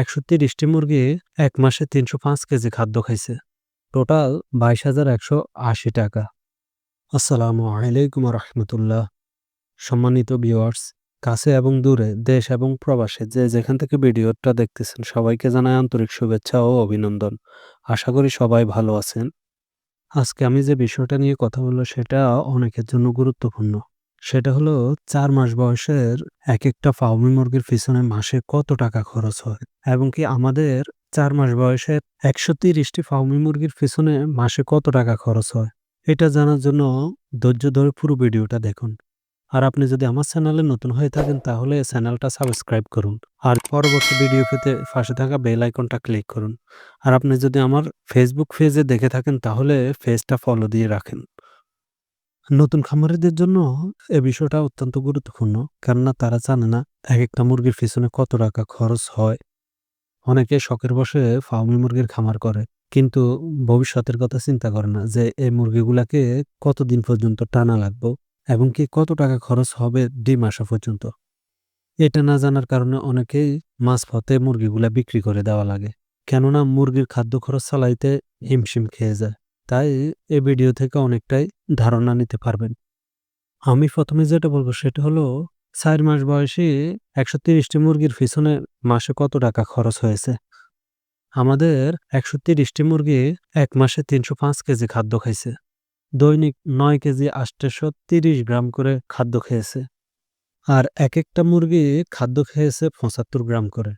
একশো তিরিশটি মুরগি এক মাসে তিনশো পাঁচ কেজি খাদ্য খাইছে। টোটাল বাইশ হাজার একশো আশি টাকা। আসসালামু আলাইকুম রহমতুল্লাহ সম্মানিত ভিউয়ার্স, কাছে এবং দূরে দেশ এবং প্রবাসে যে যেখান থেকে ভিডিওটা দেখতেছেন সবাইকে জানাই আন্তরিক শুভেচ্ছা ও অভিনন্দন। আশা করি সবাই ভালো আছেন। আজকে আমি যে বিষয়টা নিয়ে কথা বলব সেটা অনেকের জন্য গুরুত্বপূর্ণ। সেটা হলো চার মাস বয়সের এক একটা ফাউমি মুরগির পিছনে মাসে কত টাকা খরচ হয়? এবং কি আমাদের চার মাস বয়সের একশো তিরিশটি ফাউমি মুরগির পিছনে মাসে কত টাকা খরচ হয়? এটা জানার জন্য ধৈর্য ধরে পুরো ভিডিওটা দেখুন। আর আপনি যদি আমার চ্যানেলে নতুন হয়ে থাকেন, তাহলে চ্যানেলটা সাবস্ক্রাইব করুন। আর পরবর্তী ভিডিও পেতে পাশে থাকা বেল আইকনটা ক্লিক করুন। আর আপনি যদি আমার ফেসবুক পেজে দেখে থাকেন, তাহলে পেজটা ফলো দিয়ে রাখেন। নতুন খামারিদের জন্য এ বিষয়টা অত্যন্ত গুরুত্বপূর্ণ। কেননা তারা জানে না এক একটা মুরগির পিছনে কত টাকা খরচ হয়। অনেকে শখের বসে ফার্মি মুরগির খামার করে, কিন্তু ভবিষ্যতের কথা চিন্তা করে না যে এই মুরগিগুলাকে কতদিন পর্যন্ত টানা লাগবে এবং কি কত টাকা খরচ হবে ডিম আসা পর্যন্ত। এটা না জানার কারণে অনেকেই মাঝপথে মুরগিগুলা বিক্রি করে দেওয়া লাগে। কেননা মুরগির খাদ্য খরচ চালাইতে হিমশিম খেয়ে যায়। তাই এ ভিডিও থেকে অনেকটাই ধারণা নিতে পারবেন। আমি প্রথমে যেটা বলব সেটা হলো, চার মাস বয়সী একশো তিরিশটি মুরগির পিছনে মাসে কত টাকা খরচ হয়েছে? আমাদের একশো তিরিশটি মুরগি এক মাসে তিনশো পাঁচ কেজি খাদ্য খাইছে। দৈনিক নয় কেজি আটশো তিরিশ গ্রাম করে খাদ্য খেয়েছে। আর এক একটা মুরগি খাদ্য খেয়েছে পঁচাত্তর গ্রাম করে।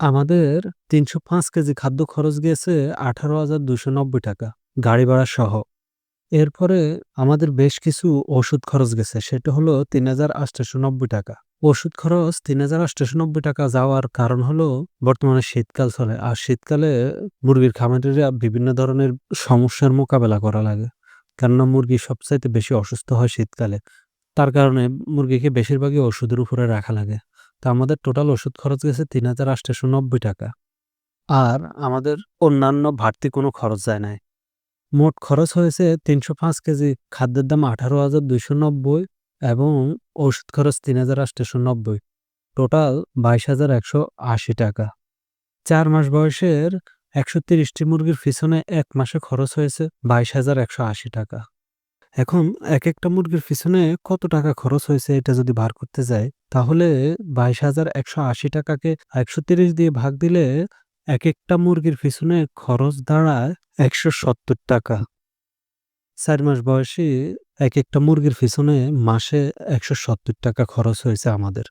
আমাদের তিনশো পাঁচ কেজি খাদ্য খরচ গিয়েছে আঠারো হাজার দুশো নব্বই টাকা। গাড়ি ভাড়া সহ। এরপরে আমাদের বেশ কিছু ওষুধ খরচ গেছে, সেটা হলো তিন হাজার আটশো নব্বই টাকা। ওষুধ খরচ তিন হাজার আটশো নব্বই টাকা যাওয়ার কারণ হলো বর্তমানে শীতকাল চলে, আর শীতকালে মুরগির খামারিরা বিভিন্ন ধরনের সমস্যার মোকাবেলা করা লাগে। কেননা মুরগি সবচাইতে বেশি অসুস্থ হয় শীতকালে, তার কারণে মুরগিকে বেশিরভাগই ওষুধের উপরে রাখা লাগে। তা আমাদের টোটাল ওষুধ খরচ গেছে তিন হাজার আটশো নব্বই টাকা। আর আমাদের অন্যান্য বাড়তি কোনো খরচ যায় নাই। মোট খরচ হয়েছে তিনশো পাঁচ কেজি, খাদ্যের দাম আঠারো হাজার দুইশো নব্বই এবং ওষুধ খরচ তিন হাজার আটশো নব্বই। টোটাল বাইশ হাজার একশো আশি টাকা। চার মাস বয়সের একশো তিরিশটি মুরগির পিছনে এক মাসে খরচ হয়েছে বাইশ হাজার একশো আশি টাকা। এখন এক একটা মুরগির পিছনে কত টাকা খরচ হয়েছে এটা যদি বার করতে যাই, তাহলে বাইশ হাজার একশো আশি টাকাকে একশো তিরিশ দিয়ে ভাগ দিলে এক একটা মুরগির পিছনে খরচ দাঁড়ায় একশো সত্তর টাকা। চার মাস বয়সী এক একটা মুরগির পিছনে মাসে একশো সত্তর টাকা খরচ হয়েছে আমাদের।